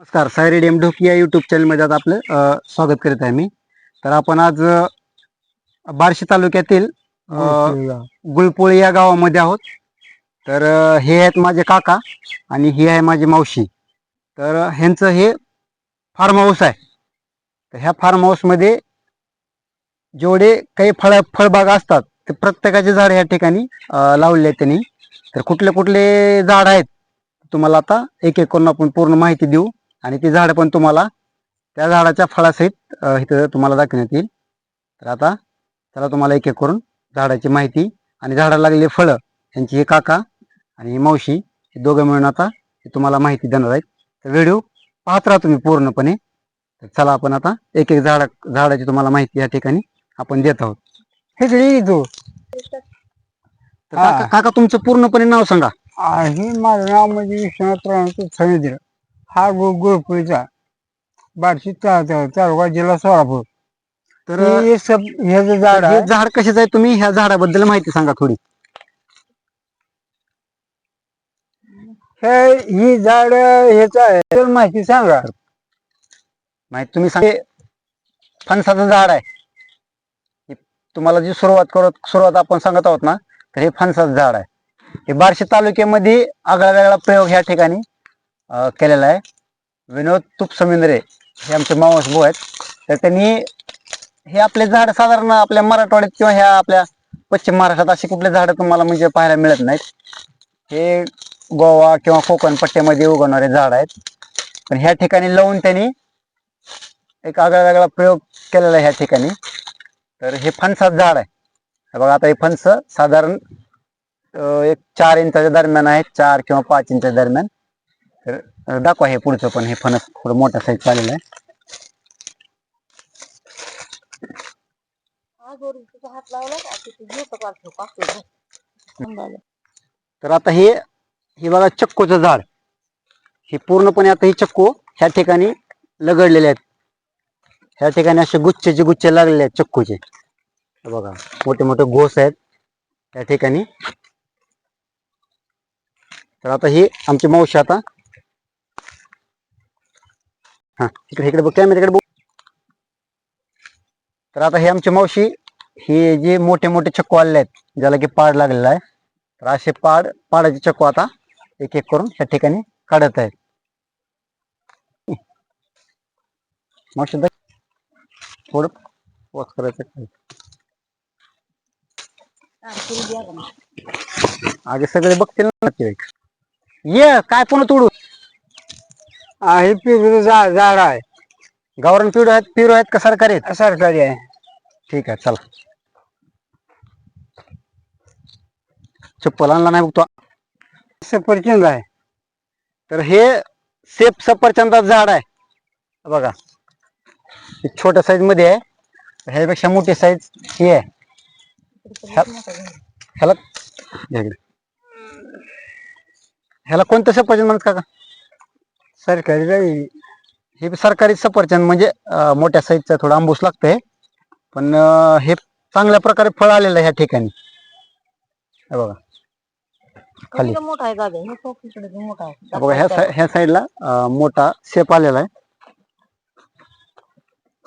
नमस्कार सायरी डेम ढोकी या युट्यूब चॅनलमध्ये आता आपलं अ, स्वागत करीत आहे मी. तर आपण आज अ, बार्शी तालुक्यातील अ, गुळपोळी या. गावामध्ये आहोत. तर अ, हे आहेत माझे काका आणि ही आहे माझी मावशी. तर अ, ह्यांचं हे फार्म हाऊस आहे. तर ह्या फार्म हाऊसमध्ये जेवढे काही फळ फळबाग असतात ते प्रत्येकाचे झाड या ठिकाणी अ, लावलेले आहेत त्यांनी. तर कुठले कुठले झाड आहेत तुम्हाला आता एक एक करून आपण पूर्ण माहिती देऊ. आणि ती झाडं पण तुम्हाला त्या झाडाच्या फळासहित इथं तुम्हाला दाखवण्यात येईल. तर आता चला तुम्हाला एक एक करून झाडाची माहिती आणि झाडाला लागलेली फळं यांची हे काका आणि ही मावशी हे दोघं मिळून आता हे तुम्हाला माहिती देणार आहेत. तर व्हिडिओ पाहत राहा तुम्ही पूर्णपणे. तर चला आपण आता एक एक झाडा झाडाची तुम्हाला माहिती या ठिकाणी आपण देत आहोत. तू तर काका तुमचं पूर्णपणे नाव सांगा. हे माझं नाव म्हणजे विश्वनाथ समुद्र हा गो गोळपुरीचा बार्शी तालुका जिल्हा सोलापूर. तर हे सब हे जे झाड हे आहे झाड कशाचं आहे तुम्ही? ह्या झाडाबद्दल माहिती सांगा थोडी. हे ही झाड ह्याच आहे. तर माहिती सांगा. माहिती तुम्ही सांगे. फणसाचं झाड आहे. हे तुम्हाला जी सुरुवात करत सुरुवात आपण सांगत आहोत ना तर हे फणसाचं झाड आहे. हे बार्शी तालुक्यामध्ये आगळा वेगळा प्रयोग ह्या ठिकाणी केलेला आहे. विनोद तुपसमिंद्रे हे आमचे मावस भाऊ आहेत. तर त्यांनी हे आपले झाड साधारण आपल्या मराठवाड्यात किंवा ह्या आपल्या पश्चिम महाराष्ट्रात असे कुठले झाड तुम्हाला म्हणजे पाहायला मिळत नाहीत. हे गोवा किंवा कोकण पट्ट्यामध्ये उगवणारे झाड आहेत. पण ह्या ठिकाणी लावून त्यांनी एक आगळा वेगळा प्रयोग केलेला आहे ह्या ठिकाणी. तर हे फणसाचं झाड आहे. बघा आता हे फणस साधारण एक चार इंचाच्या दरम्यान आहे चार किंवा पाच इंचा दरम्यान. तर दाखवा हे पुढचं पण हे फणस थोडं मोठा साईज चाललेला आहे. तर आता हे हे बघा चक्कोचं झाड. हे पूर्णपणे आता हे चक्को ह्या ठिकाणी लगडलेले आहेत. ह्या ठिकाणी असे गुच्छेचे गुच्छे लागलेले आहेत चक्कूचे. बघा मोठे मोठे घोस आहेत त्या ठिकाणी. तर आता ही आमची मावशी आता हा, इकडे इकडे बघ कॅमेऱ्याकडे आता ही ही जे मोठे मोठे चक्कू आहेत, ज्याला की पाड लागलेला आहे, तर असे पाड चक्कू आता एक एक करून करायचं आगे सगळे बघतील ना ये पुन्हा तोडू? हा, हे पिवळं झाड झाड आहे. गावरान पिढ आहेत पिरू आहेत का सरकारी आहेत? सरकारी आहे. ठीक आहे चला. चप्पल आणला नाही बघतो सफरचंद आहे. तर हे सेप सफरचंदाचं झाड आहे. बघा. हे छोट्या साईजमध्ये आहे. ह्यापेक्षा मोठी साईज ही आहे. ह्या- ह्याला इकडे. ह्याला कोणतं सफरचंद म्हणत काका? सरकारी राहील हे सरकारी सफरचंद म्हणजे अं, मोठ्या साईजचं थोडं आंबूस लागतंय. पण अं, हे चांगल्या प्रकारे फळ आलेलं आहे ह्या ठिकाणी. हे बघा. खाली. मोठा आहे दादा हे खूप इकडे मोठा आहे. बघा ह्या साई- ह्या साईडला अं, मोठा शेप आलेला आहे.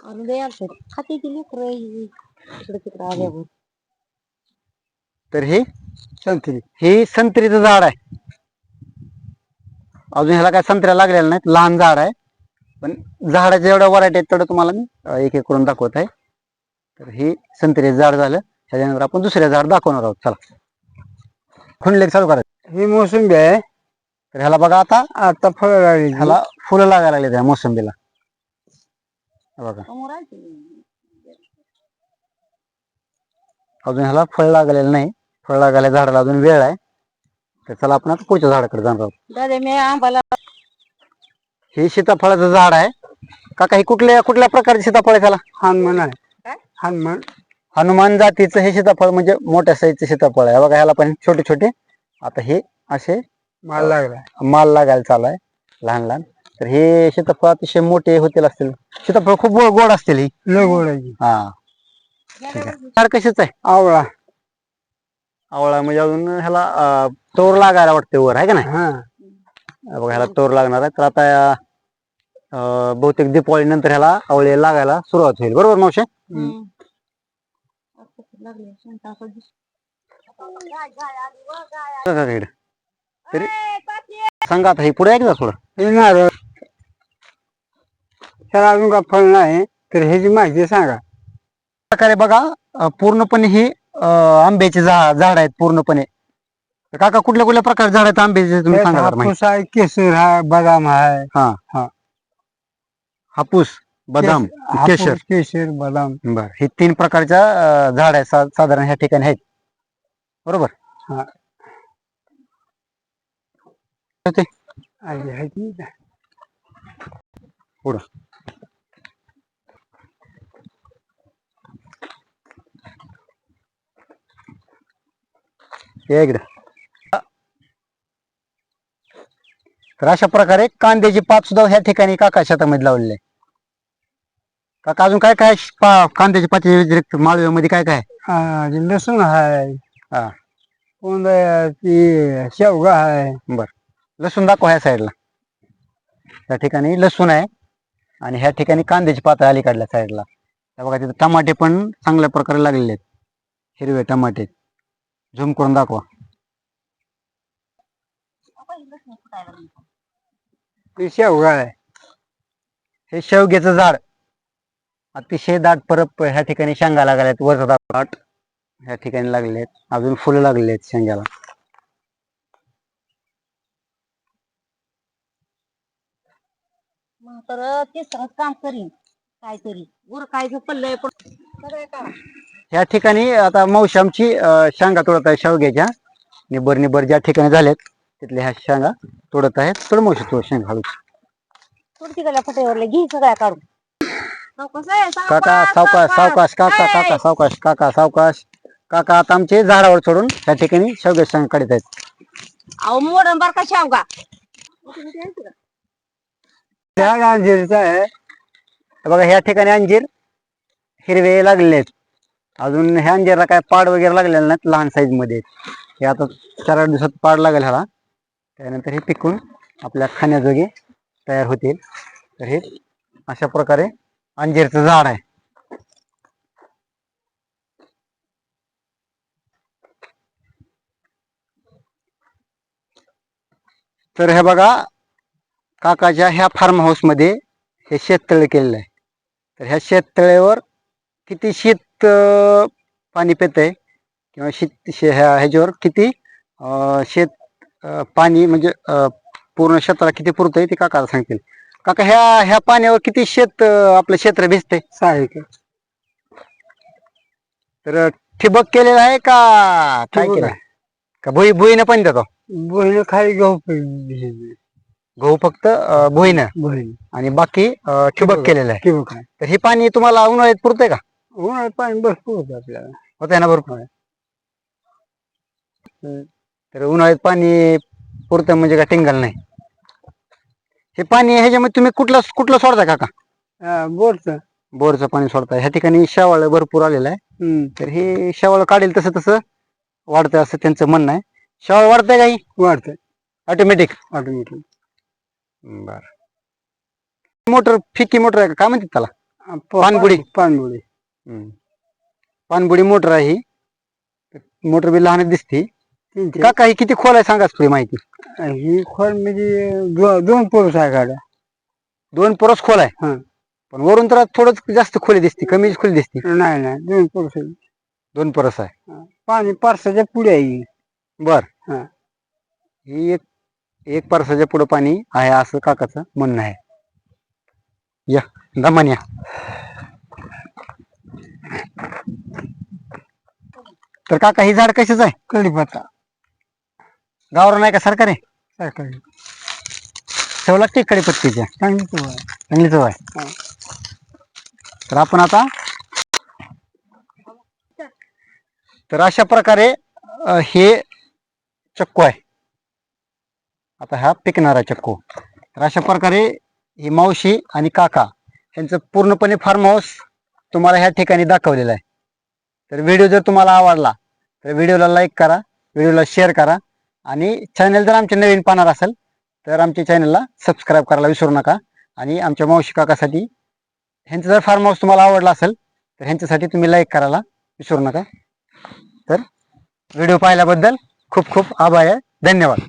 आणि लय आलते खाती ती लेकरं इकडे तिकडे आल्यावर. तर हे संत्री हे संत्रीचं झाड आहे. अजून ह्याला काय संत्र्या लागलेल्या नाहीत लहान झाड आहे. पण झाडाच्या जेवढ्या व्हरायटी आहेत तेवढं तुम्हाला मी एक एक करून दाखवत आहे. तर हे संत्र्याचं झाड झालं. त्याच्यानंतर आपण दुसऱ्या झाड दाखवणार आहोत. चला. खुंडले चालू करायचं ही मोसंबी आहे. तर ह्याला बघा आता. आता फळं लागली. ह्याला फुलं लागायला लागले त्या मोसंबीला. हे बघा. अजून ह्याला फळ लागलेलं नाही. फळ लागायला झाडाला अजून वेळ आहे. तर चला आपण आता पुढच्या झाडाकडे जाणार आहोत. दादा मी आंबाला हे सीताफळाचं झाड आहे. काका हे कुठल्या कुठल्या प्रकारचे सीताफळ आहे? त्याला हनुमान आहे. काय? हनुमान हनुमान जातीचं हे सीताफळ म्हणजे मोठ्या साईजचे सीताफळ आहे. बघा ह्याला पण छोटे छोटे. आता हे असे माल लागला माल लागायला चालू आहे. लहान लहान. तर हे सीताफळ अतिशय मोठे होतील असतील. सीताफळ खूप गोड गोड असतील ही. लगोडाची हा. झाड कशीच आहे? आवळा. आवळा म्हणजे अजून ह्याला अं, तोर लागायला वाटते वर आहे का नाही? हा. हे बघा ह्याला तोर लागणार आहे. तर आता अं, बहुतेक दीपावली नंतर ह्याला आवळे लागायला सुरुवात होईल. बरोबर मावशी? बघा इकडे. तरी सांगा आता हे पुढे एकदा थोडं? हे नारळ त्याला अजून का फळ नाही तर ह्याची माहिती सांगा. प्रकारे बघा अं, पूर्णपणे ही अं, आंब्याची झा- झाड आहेत पूर्णपणे. तर काका कुठल्या कुठल्या प्रकारचे झाड आहेत आंब्याचे तुम्ही सांगा जरा माहिती. हापूस आहे केसर आहे बदाम आहे. हापूस बदाम केस- केशर हापूस, केशर. बदाम. बर हे तीन प्रकारच्या अं, झाड आहेत सा- साधारण ह्या ठिकाणी आहेत. बरोबर? हा. ते आहे- आहे. की? पुढं. इकडं. तर अशा प्रकारे कांद्याची पात सुद्धा ह्या ठिकाणी काका शेतामध्ये लावलेले. काका अजून काय काय पा- कांद्याची पाती व्यतिरिक्त माळव्यामध्ये काय काय आहे? हा, लसूण आहे. हा. ती शेवगा आहे. लसूण दाखवा ह्या साईडला त्या ठिकाणी लसूण आहे. आणि ह्या ठिकाणी कांद्याची पातं अलीकडल्या साईडला त्या बघा तिथे टमाटे पण चांगल्या प्रकारे लागलेले आहेत. हिरवे टमाटे. झूम करून दाखवा. ती शेवगा आहे. हे शेवग्याचं झाड. अतिशय दाट परत ह्या ठिकाणी शेंगा लागल्या आहेत वरचा दाट. ह्या ठिकाणी लागलेले आहेत अजून फुलं लागलेली आहेत शेंग्याला. तर ते सगळं काम करीन. काहीतरी. वर काय पडलंय पण सगळं काम ह्या ठिकाणी आता मावशी आमची शेंगा तोडत आहे शेवग्याच्या निबर निबर ज्या ठिकाणी झालेत तिथल्या ह्या शेंगा तोडत आहेत. थोडं मावशी तो शेंगा हळू फटेवरले घे सगळ्या काढून. काका सावकाश, सावकाश सावकाश. काका! काका सावकाश काका सावकाश. काका आता आमचे झाडावर चढून त्या ठिकाणी शेवग्या शेंगा काढत आहेत. अहो मोडन बर का शेवगा? त्या अंजीरचा आहे. बघा ह्या ठिकाणी अंजीर हिरवे लागलेले आहेत अजून ह्या अंजीरला काय पाड वगैरे लागलेलं नाहीत लहान साईजमध्ये हे आता चार आठ दिवसात पाड लागेल ह्याला. त्यानंतर हे पिकून आपल्या खाण्याजोगे तयार होतील. तर हे अशा प्रकारे अंजीरचं झाड आहे. तर हे बघा काकाच्या ह्या फार्म हाऊसमध्ये हे शेततळे केलेलं आहे. तर ह्या शेततळेवर किती शीत पाणी पेतंय किंवा शीत शे- ह्या ह्याच्यावर किती अं, शेत पाणी म्हणजे पूर्ण क्षेत्राला किती पुरतंय ते काकाला सांगतील. काका ह्या ह्या पाण्यावर किती शेत आपलं क्षेत्र भिजतंय? सहायक तर ठिबक केलेलं आहे का? काय ठिबक केलं? का भुई भुईनं पाणी देतो? बहीण खाली गहू. गहू फक्त अं, भुईनं. बहीण आणि बाकी अं, ठिबक केलेलं आहे. किंवा काय तर हे पाणी तुम्हाला उन्हाळ्यात पुरतंय का? उन्हाळ्यात पाणी भरपूर होतं आपल्याला. होतंय ना भरपूर. तर उन्हाळ्यात पाणी पुरतं म्हणजे काय टिंगल नाही. हे पाणी ह्याच्यामध्ये तुम्ही कुठलं कुठलं सोडता काका? हा, बोरचं. बोरचं पाणी सोडताय. ह्या ठिकाणी शेवाळ भरपूर आलेलं आहे. हम्म. तर हे शेवाळ काढेल तसं तसं वाढतंय असं त्यांचं म्हणणं आहे. शेवाळ वाढतंय काही वाढतंय. ऑटोमॅटिक ऑटोमॅटिक बर. मोटर फिकी मोटर आहे का? काय म्हणतात त्याला? पाणबुडी. पानबुडी हम्म. पाणबुडी मोटर आहे ही. मोटर बी लहान दिसते. तीनशे काका ही किती खोल आहे सांगा थोडी माहिती. ही खोल म्हणजे दो- दोन पुरुष आहे गाड्या. दोन परस खोल आहे? हा. पण वरून तर थोडंच जास्त खोली दिसते कमीच खोली दिसते. नाही नाही दोन पुरुष आहे. दोन परस आहे. पाणी पारसाच्या पुढे आहे ही. बर. हा. ही एक एक परसाच्या पुढे पाणी आहे असं काकाचं म्हणणं आहे. या दमान या तर काका ही झाड कशाच आहे? कढीपत्ता गावरान नाही का सरकारी सरकारी ठेव लागते कडीपत्तीच्या चांगली चव आहे. चांगली चव आहे. तर आपण आता तर अशा प्रकारे अ, हे चक्कू आहे. आता हा पिकणारा चक्कू. तर अशा प्रकारे ही मावशी आणि काका यांचं पूर्णपणे फार्म हाऊस तुम्हाला ह्या ठिकाणी दाखवलेलं आहे. तर व्हिडिओ जर तुम्हाला आवडला तर व्हिडिओला लाईक करा व्हिडिओला शेअर करा आणि चॅनल जर आमचे नवीन पाहणार असेल तर आमच्या चॅनलला सबस्क्राईब करायला विसरू नका आणि आमच्या मावशी काकासाठी ह्यांचं जर फार्म हाऊस तुम्हाला आवडला असेल तर ह्यांच्यासाठी तुम्ही लाईक करायला विसरू नका. तर व्हिडिओ पाहिल्याबद्दल खूप खूप आभार आहे. धन्यवाद.